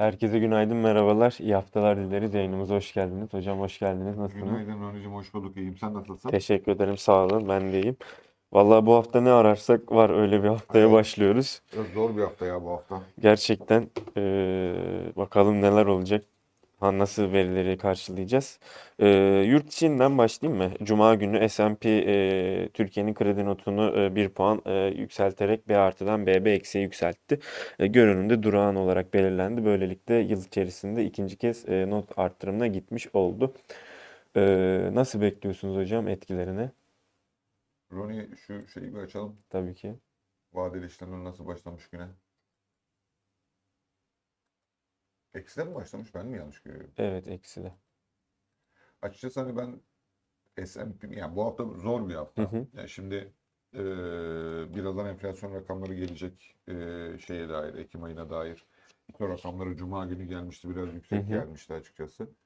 Herkese günaydın, merhabalar, iyi haftalar dileriz. Yayınımıza hoş geldiniz. Hocam hoş geldiniz. Nasılsınız? Günaydın Ronnicim, hoş bulduk. İyiyim. Sen nasılsın? Teşekkür ederim, sağ olun. Ben de iyiyim. Vallahi bu hafta ne ararsak var öyle bir haftaya Evet. başlıyoruz. Biraz zor bir hafta ya bu hafta. Gerçekten eee, bakalım neler olacak. Ha, nasıl verileri karşılayacağız. Eee, yurt içinden başlayayım mı? Cuma günü S&P eee, Türkiye'nin kredi notunu eee, 1 puan eee, yükselterek B artıdan BB eksiye yükseltti. E, görünümde durağan olarak belirlendi. Böylelikle yıl içerisinde ikinci kez e, not arttırımına gitmiş oldu. E, nasıl bekliyorsunuz hocam etkilerini? Ronnie şu şeyi bir açalım. Tabii ki. Vadeli işlemler nasıl başlamış güne? Ekside mi başlamış? Ben mi yanlış görüyorum? Evet ekside. Açıkçası hani ben S&P yani bu hafta zor bir hafta. Hı hı. Yani şimdi eee, birazdan enflasyon rakamları gelecek eee, şeye dair, Ekim ayına dair. O rakamları Cuma günü gelmişti. Biraz yüksek Hı hı. gelmişti açıkçası.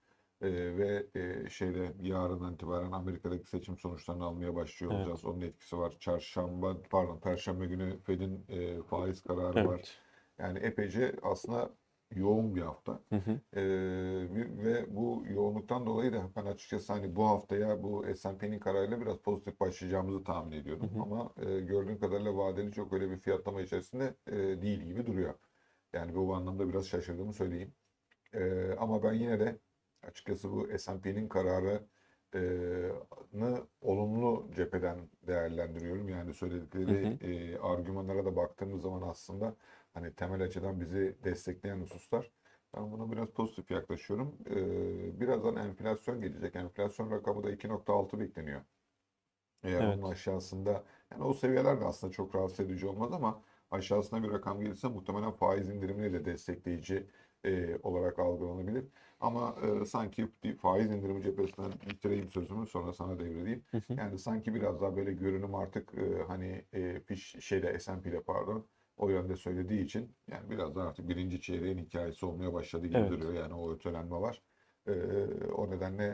Eee, ve eee, şeyde yarından itibaren Amerika'daki seçim sonuçlarını almaya başlıyor Evet. olacağız. Onun etkisi var. Çarşamba, pardon, Perşembe günü Fed'in eee, faiz kararı var. Evet. Yani epeyce aslında yoğun bir hafta. Hı hı. Bir- ve bu yoğunluktan dolayı da ben açıkçası hani bu haftaya bu S&P'nin kararıyla biraz pozitif başlayacağımızı tahmin ediyorum. Hı hı. Ama e, gördüğüm kadarıyla vadeli çok öyle bir fiyatlama içerisinde e, değil gibi duruyor. Yani bu anlamda biraz şaşırdığımı söyleyeyim. Ee, ama ben yine de açıkçası bu S&P'nin kararı e, nı olumlu cepheden değerlendiriyorum. Yani söyledikleri Hı hı. e, argümanlara da baktığımız zaman aslında hani temel açıdan bizi destekleyen hususlar. Ben buna biraz pozitif yaklaşıyorum. Ee, birazdan enflasyon gelecek. Enflasyon rakamı da 2.6 bekleniyor. Eğer Evet. onun aşağısında yani o seviyeler de aslında çok rahatsız edici olmaz ama aşağısına bir rakam gelirse muhtemelen faiz indirimini de destekleyici e, olarak algılanabilir. Ama e, sanki bir faiz indirimi cephesinden bitireyim sözümü sonra sana devredeyim. Yani sanki biraz daha böyle görünüm artık e, hani e, fiş şeyde S&P'de pardon o yönde söylediği için yani biraz daha artık birinci çeyreğin hikayesi olmaya başladı gibi Evet. duruyor. Yani o ötelenme var. E, o nedenle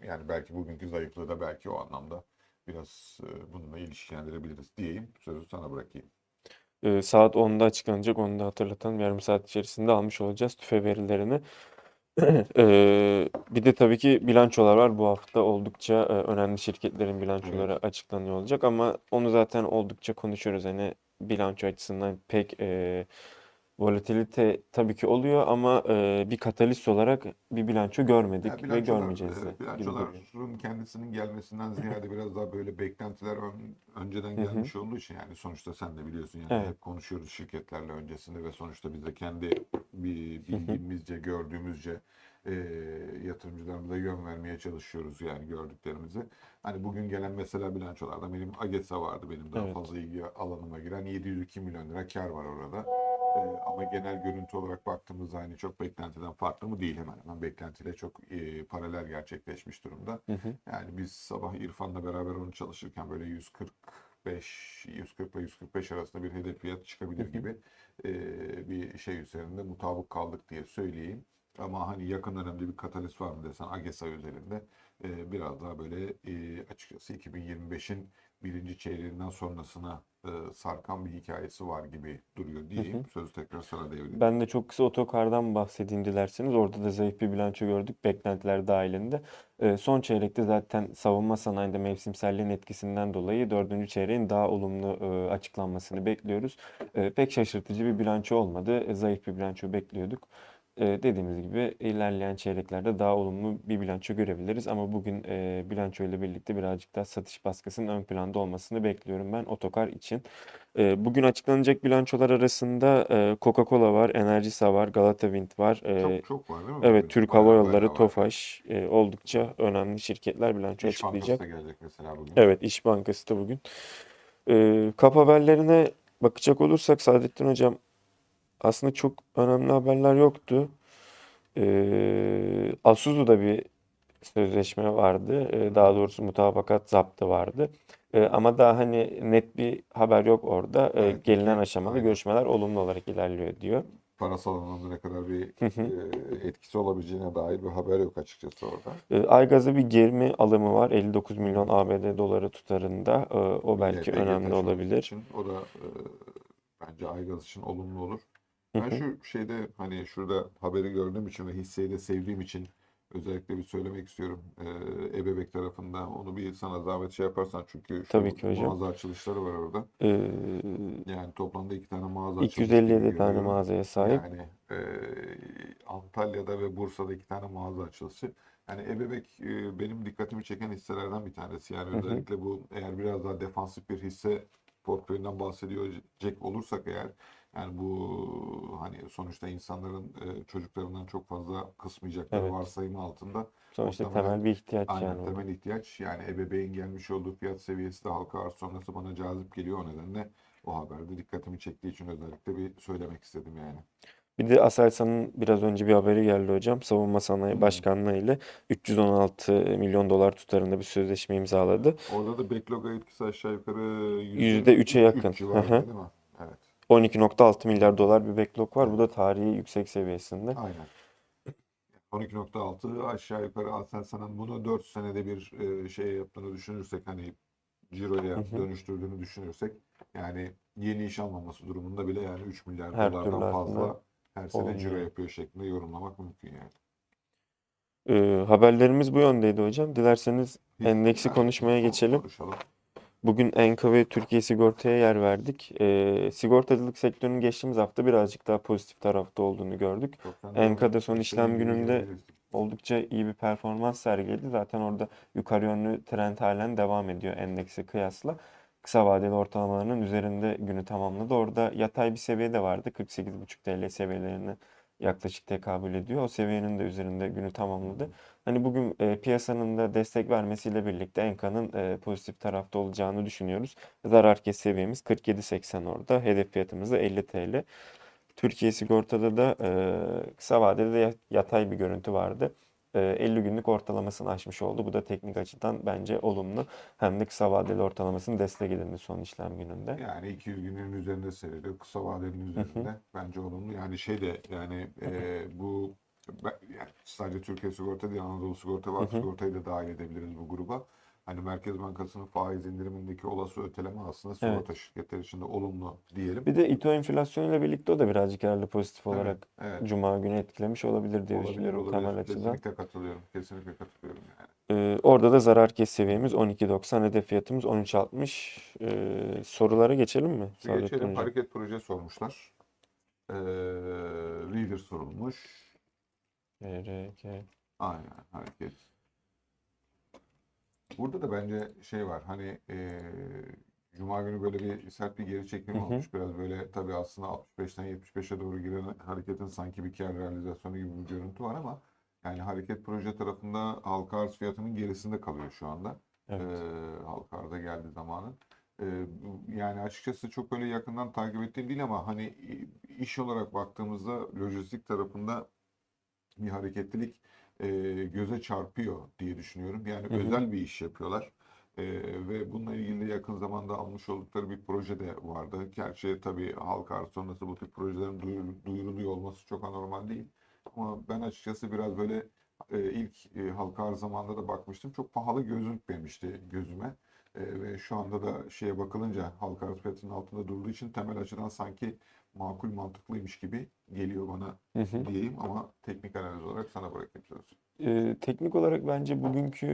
e, yani belki bugünkü zayıflığı da belki o anlamda biraz e, bununla ilişkilendirebiliriz diyeyim. Sözü sana bırakayım. E, saat 10'da açıklanacak. Onu da hatırlatalım. Yarım saat içerisinde almış olacağız tüfe verilerini. E, bir de tabii ki bilançolar var. Bu hafta oldukça e, önemli şirketlerin bilançoları Evet. açıklanıyor olacak ama onu zaten oldukça konuşuyoruz. Hani bilanço açısından pek e, volatilite tabii ki oluyor ama e, bir katalist olarak bir bilanço görmedik Ya ve görmeyeceğiz de bilançoların kendisinin gelmesinden ziyade biraz daha böyle beklentiler ön- önceden gelmiş olduğu için yani sonuçta sen de biliyorsun yani Evet. hep konuşuyoruz şirketlerle öncesinde ve sonuçta biz de kendi bildiğimizce, gördüğümüzce e, yatırımcılarımıza yön vermeye çalışıyoruz yani gördüklerimizi. Hani bugün gelen mesela bilançolarda benim AGESA vardı benim daha Evet. fazla ilgi alanıma giren 702 milyon lira kar var orada. Ee, ama genel görüntü olarak baktığımızda hani çok beklentiden farklı mı değil hemen hemen beklentiyle çok e, paralel gerçekleşmiş durumda. Hı hı. Yani biz sabah İrfan'la beraber onu çalışırken böyle 145 140 ve 145 arasında bir hedef fiyat çıkabilir gibi e, bir şey üzerinde mutabık kaldık diye söyleyeyim. Ama hani yakın dönemde bir katalist var mı desen AGESA özelinde e, biraz daha böyle e, açıkçası 2025'in birinci çeyreğinden sonrasına e, sarkan bir hikayesi var gibi duruyor diyeyim. hı. Sözü tekrar sana devredeyim. Ben de çok kısa otokardan bahsedeyim dilerseniz. Orada da zayıf bir bilanço gördük beklentiler dahilinde. Ee, son çeyrekte zaten savunma sanayinde mevsimselliğin etkisinden dolayı dördüncü çeyreğin daha olumlu e, açıklanmasını bekliyoruz. E, pek şaşırtıcı bir bilanço olmadı. E, zayıf bir bilanço bekliyorduk. E, dediğimiz gibi ilerleyen çeyreklerde daha olumlu bir bilanço görebiliriz. Ama bugün e, bilanço ile birlikte birazcık daha satış baskısının ön planda olmasını bekliyorum ben otokar için. E, bugün açıklanacak bilançolar arasında e, Coca-Cola var, Enerjisa var, Galata Wind var. E, Çok çok var değil mi evet? Türk Hava Yolları. Tofaş oldukça önemli şirketler bilanço İş Bankası açıklayacak. da gelecek mesela bugün. Evet, İş Bankası da bugün. E, kap haberlerine bakacak olursak Saadettin Hocam aslında çok önemli haberler yoktu. E, Asuzu'da bir sözleşme vardı. E, daha doğrusu mutabakat zaptı vardı. E, ama daha hani net bir haber yok orada. E, Evet, gelinen aşamada aynen. görüşmeler olumlu olarak ilerliyor diyor. Parasal anlamda ne kadar bir e, etkisi olabileceğine dair bir haber yok açıkçası orada. E, Aygaz'a bir germi alımı var. 59 milyon ABD doları tutarında. E, o belki LPG önemli olabilir. için o da e, bence Aygaz için olumlu olur. Ben şu şeyde hani şurada haberi gördüğüm için ve hisseyi de sevdiğim için özellikle bir söylemek istiyorum. Ee, Ebebek tarafında onu bir sana zahmet şey yaparsan çünkü şu Tabii ki hocam. mağaza açılışları var orada. Ee, Yani toplamda iki tane mağaza açılmış 257 gibi tane görüyorum. mağazaya sahip. Yani e, Antalya'da ve Bursa'da iki tane mağaza açılışı. Yani Ebebek e, benim dikkatimi çeken hisselerden bir tanesi. Yani Hı hı. özellikle bu eğer biraz daha defansif bir hisse portföyünden bahsedecek olursak eğer yani bu hani sonuçta insanların e, çocuklarından çok fazla kısmayacakları Evet. varsayımı altında Sonuçta muhtemelen temel bir ihtiyaç Aynen yani. temel ihtiyaç. Yani ebeveyn gelmiş olduğu fiyat seviyesi de halka arz sonrası bana cazip geliyor. O nedenle o haberde dikkatimi çektiği için özellikle bir söylemek istedim yani. Bir de Aselsan'ın biraz önce bir haberi geldi hocam. Savunma Sanayi. Başkanlığı ile 316 milyon dolar tutarında bir sözleşme imzaladı. Orada da backlog'a etkisi aşağı yukarı Yüzde üçe yakın. üç civarında Hı hı. değil mi? Evet. 12.6 milyar dolar bir backlog var. Bu da tarihi yüksek seviyesinde. Aynen. 12.6 aşağı yukarı Aselsan'ın bunu 4 senede bir e, şey yaptığını düşünürsek hani ciroya dönüştürdüğünü düşünürsek yani yeni iş almaması durumunda bile yani 3 milyar Her dolardan fazla her sene olumlu. ciro yapıyor şeklinde yorumlamak mümkün yani. Ee, haberlerimiz bu yöndeydi hocam. Dilerseniz endeksi konuşmaya geçelim. Konuşalım. Bugün Enka ve Türkiye Sigorta'ya yer verdik. Ee, sigortacılık sektörünün geçtiğimiz hafta birazcık daha pozitif tarafta olduğunu gördük. Enka'da son işlem gününde oldukça iyi bir performans sergiledi. Zaten orada yukarı yönlü trend halen devam ediyor endekse kıyasla. Kısa vadeli ortalamalarının üzerinde günü tamamladı. Orada yatay bir seviye de vardı. 48,5 TL seviyelerine yaklaşık tekabül ediyor. O seviyenin de üzerinde günü tamamladı. Hani bugün e, piyasanın da destek vermesiyle birlikte Enka'nın e, pozitif tarafta olacağını düşünüyoruz. Zarar kes seviyemiz 47.80 orada. Hedef fiyatımız da 50 TL. Türkiye Sigorta'da da e, kısa vadede de ya- yatay bir görüntü vardı. E, 50 günlük ortalamasını aşmış oldu. Bu da teknik açıdan bence olumlu. Hem de kısa vadeli ortalamasını destek edildi son işlem gününde. Yani 200 günün üzerinde seyrediyor. Kısa vadenin üzerinde. Bence olumlu. Yani şey de yani e, bu ben- yani sadece Türkiye Sigorta değil Anadolu Sigorta var. Sigortayı da dahil edebiliriz bu gruba. Hani Merkez Bankası'nın faiz indirimindeki olası öteleme aslında sigorta şirketleri için de olumlu diyelim. Bir de İTO enflasyonuyla birlikte o da birazcık herhalde pozitif Evet, olarak evet. Cuma günü etkilemiş olabilir diye Olabilir, düşünüyorum olabilir. temel açıdan. Kesinlikle katılıyorum. Kesinlikle katılıyorum yani. Ee, orada da zarar kes seviyemiz 12.90, hedef fiyatımız 13.60. Ee, sorulara geçelim mi? Geçelim. Hocam? Hareket proje sormuşlar. Ee, reader sorulmuş. RK. Aynen hareket. Burada da bence şey var hani eee Cuma günü böyle bir sert bir geri hı. olmuş. Biraz böyle tabii aslında 65'ten 75'e doğru giren hareketin sanki bir kar realizasyonu gibi bir görüntü var ama yani hareket proje tarafında halka arz fiyatının gerisinde kalıyor şu anda. Evet. Eee halka arza geldiği zamanın. Bu- yani açıkçası çok öyle yakından takip ettiğim değil ama hani iş olarak baktığımızda lojistik tarafında bir hareketlilik e, göze çarpıyor diye düşünüyorum. Yani Hı hı. özel bir iş yapıyorlar. E, ve bununla ilgili yakın zamanda almış oldukları bir proje de vardı. Gerçi tabii halka arz sonrası bu tip projelerin duyur- duyuruluyor olması çok anormal değil. Ama ben açıkçası biraz böyle e, ilk e, halka arz zamanında da bakmıştım. Çok pahalı gözükmemişti gözüme. E, ve şu anda da şeye bakılınca halka arz fiyatının altında durduğu için temel açıdan sanki makul mantıklıymış gibi geliyor bana Hı hı. diyeyim ama teknik analiz olarak sana bırakayım sözü. Ee, teknik olarak bence bugünkü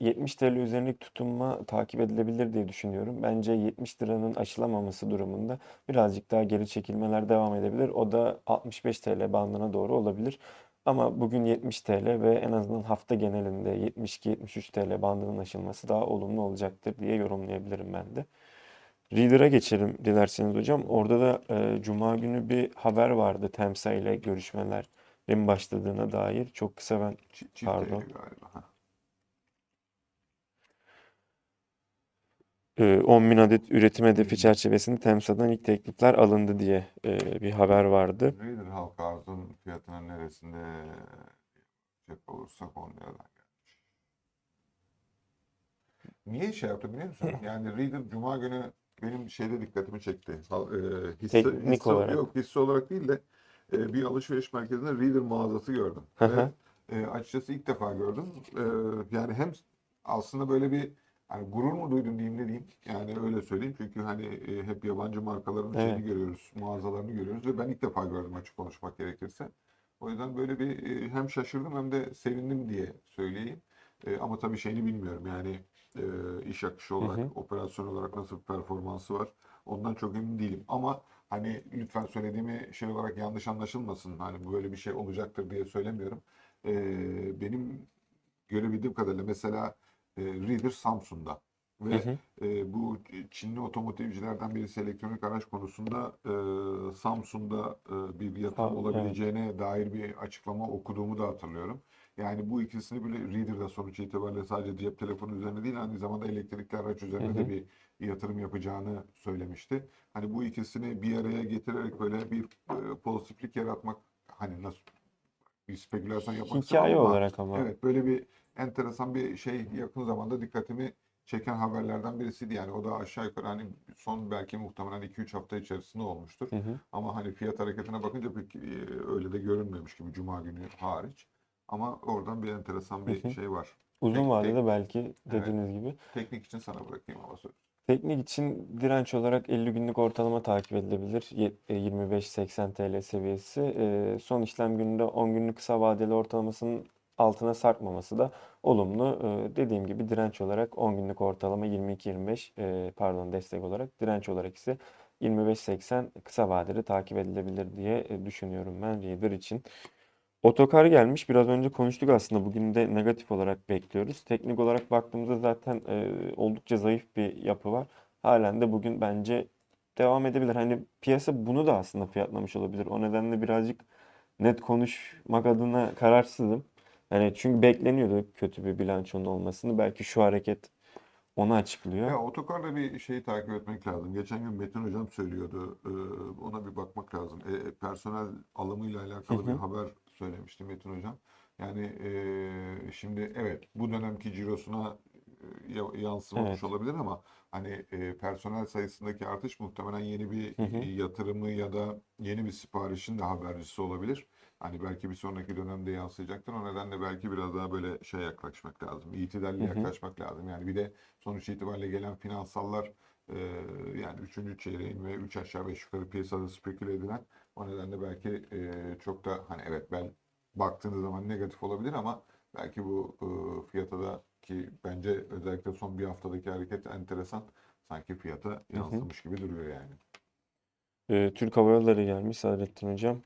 e, 70 TL üzerindeki tutunma takip edilebilir diye düşünüyorum. Bence 70 liranın aşılamaması durumunda birazcık daha geri çekilmeler devam edebilir. O da 65 TL bandına doğru olabilir. Ama bugün 70 TL ve en azından hafta genelinde 72-73 TL bandının aşılması daha olumlu olacaktır diye yorumlayabilirim ben de. Reader'a geçelim dilerseniz hocam. Orada da e, Cuma günü bir haber vardı Temsa ile görüşmelerin başladığına dair. Çok kısa ben Çi- Çift Pardon. galiba. E, 10 bin adet üretim hedefi çerçevesinde Temsa'dan ilk teklifler alındı diye e, bir haber vardı. Raider halka arzın fiyatının neresinde yapacak olursak 10 liradan gelmiş. Niye şey yaptı biliyor musun? Yani Reader Cuma günü benim şeyde dikkatimi çekti. Hal- e, hisse, Teknik hisse- olarak. Yok hisse olarak değil de e, bir alışveriş merkezinde Reader mağazası gördüm. Hı Ve e, açıkçası ilk defa gördüm. E, yani hem aslında böyle bir hani gurur mu duydun diyeyim ne diyeyim. Yani öyle söyleyeyim. Çünkü hani e, hep yabancı markaların şeyini Evet. görüyoruz, mağazalarını görüyoruz ve ben ilk defa gördüm açık konuşmak gerekirse. O yüzden böyle bir e, hem şaşırdım hem de sevindim diye söyleyeyim. E, ama tabii şeyini bilmiyorum yani e, iş akışı olarak, hı. operasyon olarak nasıl bir performansı var. Ondan çok emin değilim. Ama hani lütfen söylediğimi şey olarak yanlış anlaşılmasın. Hani bu böyle bir şey olacaktır diye söylemiyorum. E, benim görebildiğim kadarıyla mesela e, Reader Samsung'da Hı ve hı. e, bu Çinli otomotivcilerden birisi elektronik araç konusunda e, Samsung'da e, bir yatırım Sa- evet. olabileceğine dair bir açıklama okuduğumu da hatırlıyorum. Yani bu ikisini böyle Reader'da sonuç itibariyle sadece cep telefonu üzerine değil aynı zamanda elektrikli araç üzerine Hı de hı. bir yatırım yapacağını söylemişti. Hani bu ikisini bir araya getirerek böyle bir e, pozitiflik yaratmak hani nasıl bir spekülasyon yapmak Hikaye ama olarak ama. Evet böyle bir enteresan bir şey yakın zamanda dikkatimi çeken haberlerden birisiydi. Yani o da aşağı yukarı hani son belki muhtemelen 2-3 hafta içerisinde olmuştur. Hı hı. Ama hani fiyat hareketine bakınca pek e, öyle de görünmemiş gibi Cuma günü hariç. Ama oradan bir enteresan Hı bir hı. şey var. Uzun Tek- vadede tek- belki dediğiniz gibi. Teknik için sana bırakayım ama söz. Teknik için direnç olarak 50 günlük ortalama takip edilebilir. Ye- e, 25-80 TL seviyesi. E, Son işlem gününde 10 günlük kısa vadeli ortalamasının altına sarkmaması da olumlu. E, Dediğim gibi direnç olarak 10 günlük ortalama 22-25 e, pardon destek olarak direnç olarak ise 25-80 kısa vadeli takip edilebilir diye e, düşünüyorum ben Reader için. Otokar gelmiş. Biraz önce konuştuk aslında. Bugün de negatif olarak bekliyoruz. Teknik olarak baktığımızda zaten e, oldukça zayıf bir yapı var. Halen de bugün bence devam edebilir. Hani piyasa bunu da aslında fiyatlamış olabilir. O nedenle birazcık net konuşmak adına kararsızım. Yani çünkü bekleniyordu kötü bir bilançonun olmasını. Belki şu hareket onu açıklıyor. Ya otokarda bir şeyi takip etmek lazım. Geçen gün Metin Hocam söylüyordu. Ee, ona bir bakmak lazım. E, personel alımıyla alakalı bir hı. haber söylemişti Metin Hocam. Yani e, şimdi evet bu dönemki cirosuna e, ya- yansımamış Evet. olabilir ama hani e, personel sayısındaki artış muhtemelen yeni bir Hı hı. yatırımı ya da yeni bir siparişin de habercisi olabilir. Hani belki bir sonraki dönemde yansıyacaktır. O nedenle belki biraz daha böyle şey yaklaşmak lazım. İtidalli Hı hı. yaklaşmak lazım. Yani bir de sonuç itibariyle gelen finansallar e, yani 3. çeyreğin ve 3 aşağı 5 yukarı piyasada speküle edilen o nedenle belki e, çok da hani evet ben baktığınız zaman negatif olabilir ama belki bu e, fiyata da ki bence özellikle son bir haftadaki hareket enteresan sanki fiyata Hı hı. yansımış gibi duruyor yani. Ee, Türk Hava Yolları gelmiş Sadrettin Hocam.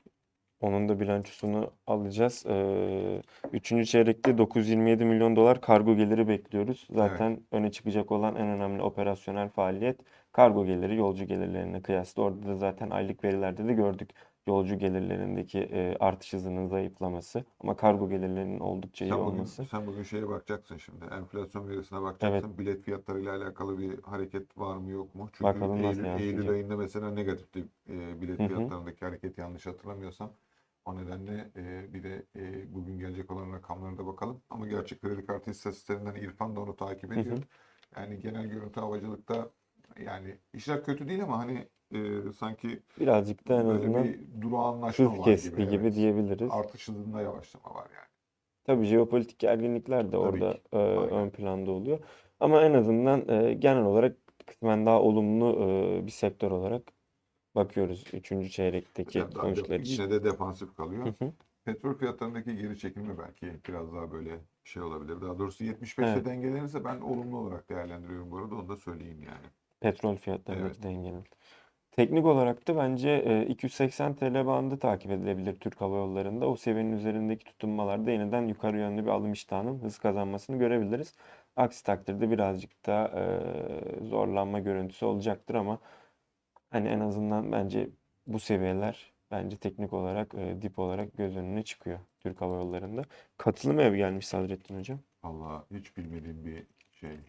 Onun da bilançosunu alacağız. Ee, üçüncü çeyrekte 927 milyon dolar kargo geliri bekliyoruz. Zaten öne çıkacak olan en önemli operasyonel faaliyet kargo geliri yolcu gelirlerine kıyasla. Orada da zaten aylık verilerde de gördük yolcu gelirlerindeki e, artış hızının zayıflaması. Ama kargo gelirlerinin oldukça iyi Sen bugün, olması. sen bugün şeye bakacaksın şimdi. Enflasyon verisine bakacaksın. Bilet fiyatlarıyla alakalı bir hareket var mı yok mu? Çünkü Bakalım Eylül, Eylül ayında mesela negatifti e, bilet Hı hı. fiyatlarındaki hareket yanlış hatırlamıyorsam. O nedenle e, bir de e, bugün gelecek olan rakamlara da bakalım. Ama gerçek kredi kartı istatistiklerinden İrfan da onu takip ediyor. hı. Yani genel görüntü havacılıkta yani işler kötü değil ama hani e, sanki Birazcık da en azından bir durağanlaşma var kesti gibi. gibi Evet. diyebiliriz. Artış hızında yavaşlama var yani. Tabii jeopolitik gerginlikler de Tabii orada ki. e, Aynen. ön planda oluyor. Ama en azından e, genel olarak kısmen daha olumlu e, bir sektör olarak bakıyoruz üçüncü çeyrekteki Yani daha sonuçlar de- için. yine de defansif kalıyor. Hı hı. Petrol fiyatlarındaki geri çekilme belki biraz daha böyle şey olabilir. Daha doğrusu 75'te Evet. dengelenirse ben olumlu olarak değerlendiriyorum bu arada. Onu da söyleyeyim yani. Petrol fiyatlarındaki Evet. dengenin. Teknik olarak da bence e, 280 TL bandı takip edilebilir Türk Hava Yolları'nda. O seviyenin üzerindeki tutunmalarda yeniden yukarı yönlü bir alım iştahının hız kazanmasını görebiliriz. Aksi takdirde birazcık daha e, zorlanma görüntüsü olacaktır ama hani en azından bence bu seviyeler bence teknik olarak e, dip olarak göz önüne çıkıyor Türk Hava Yolları'nda. Katılım ev gelmiş Sadrettin Hocam. Allah hiç bilmediğim bir şey.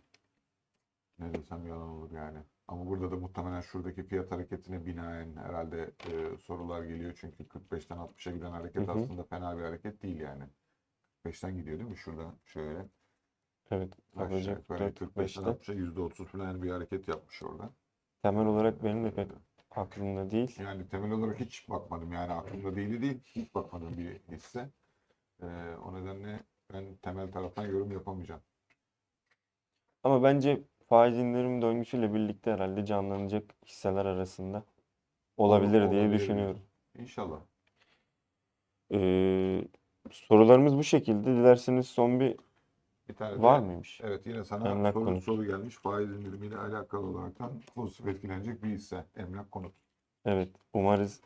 Ne desem yalan olur yani. Ama burada da muhtemelen şuradaki fiyat hareketine binaen herhalde e, sorular geliyor. Çünkü 45'ten 60'a giden hareket Hı hı. aslında fena bir hareket değil yani. 45'ten gidiyor değil mi? Şuradan şöyle. Evet, Aşağı Ocak yukarı 45'ten 4.45'te. 60'a %30 falan bir hareket yapmış orada. Temel olarak benim de pek aklımda değil. Yani temel olarak hiç bakmadım yani aklımda değili değil hiç bakmadığım bir hisse. Ee, o nedenle ben temel taraftan yorum yapamayacağım. Ama bence faiz indirim döngüsüyle birlikte herhalde canlanacak hisseler arasında olabilir diye olabilir. düşünüyorum. İnşallah. Ee, sorularımız bu şekilde. Dilerseniz son bir Bir tane de var mıymış? Evet yine sana Emlak soru, konut. soru gelmiş. Faiz indirimiyle alakalı olaraktan pozitif etkilenecek bir hisse. Emlak konut. Evet, umarız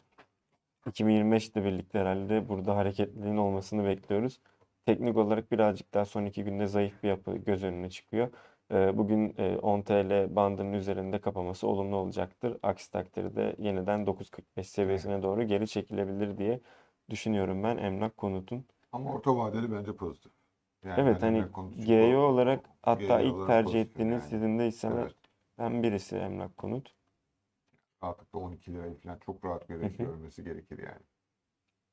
2025 ile birlikte herhalde burada hareketliliğin olmasını bekliyoruz. Teknik olarak birazcık daha son iki günde zayıf bir yapı göz önüne çıkıyor. Ee, Bugün e, 10 TL bandının üzerinde kapaması olumlu olacaktır. Aksi takdirde yeniden 9.45 seviyesine doğru geri çekilebilir diye düşünüyorum ben emlak konutun. Ama orta vadeli bence pozitif. Evet hani GEO olarak hatta GEO ilk olarak tercih ettiğiniz yani. sizin de Evet. birisi emlak konut. Rahatlıkla 12 lirayı falan çok rahat göre, Hı hı. görmesi gerekir yani.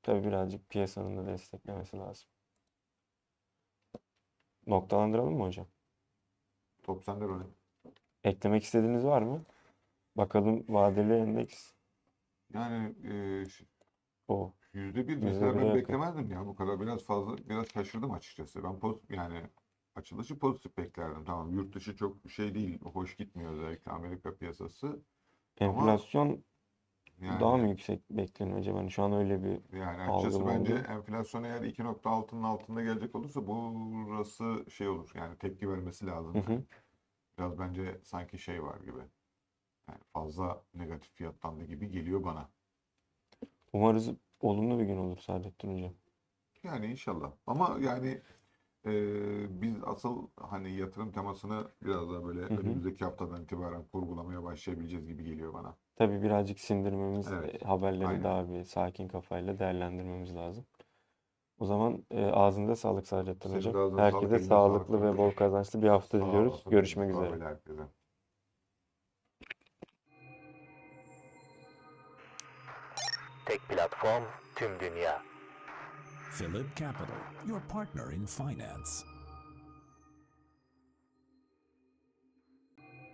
Tabii birazcık piyasanın da desteklemesi lazım. Noktalandıralım mı hocam? Top sende Roni. Eklemek istediğiniz var mı? Bakalım vadeli endeks. Yani e, ş- O. yüzde bir mesela ben beklemezdim ya bu kadar biraz fazla biraz şaşırdım açıkçası. Ben pozitif yani açılışı pozitif beklerdim. Tamam yurt dışı çok şey değil, hoş gitmiyor özellikle Amerika piyasası. Ama Enflasyon Yani daha mı yüksek bekleniyor acaba? Hani şu an öyle bir Yani açıkçası bence oldu. enflasyon eğer 2.6'nın altında gelecek olursa burası şey olur. Yani tepki vermesi lazım. Hı hı. Biraz bence sanki şey var gibi. Yani fazla negatif fiyatlandı gibi geliyor bana. Umarız olumlu bir gün olur Saadettin hocam. Yani inşallah. Ama yani e, biz asıl hani yatırım temasını biraz daha böyle Hı önümüzdeki haftadan itibaren kurgulamaya başlayabileceğiz gibi geliyor bana. Tabii birazcık sindirmemiz, Evet, e, haberleri aynen. daha bir sakin kafayla değerlendirmemiz lazım. O zaman e, ağzınıza sağlık Saadettin Senin hocam. ağzına sağlık, Herkese eline sağlık sağlıklı ve bol kazançlı bir hafta Sağ diliyoruz. olasın. Görüşmek üzere. herkese. Tek platform tüm dünya. Philip Capital, your partner in finance.